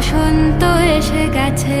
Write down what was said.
বসন্ত এসে গেছে।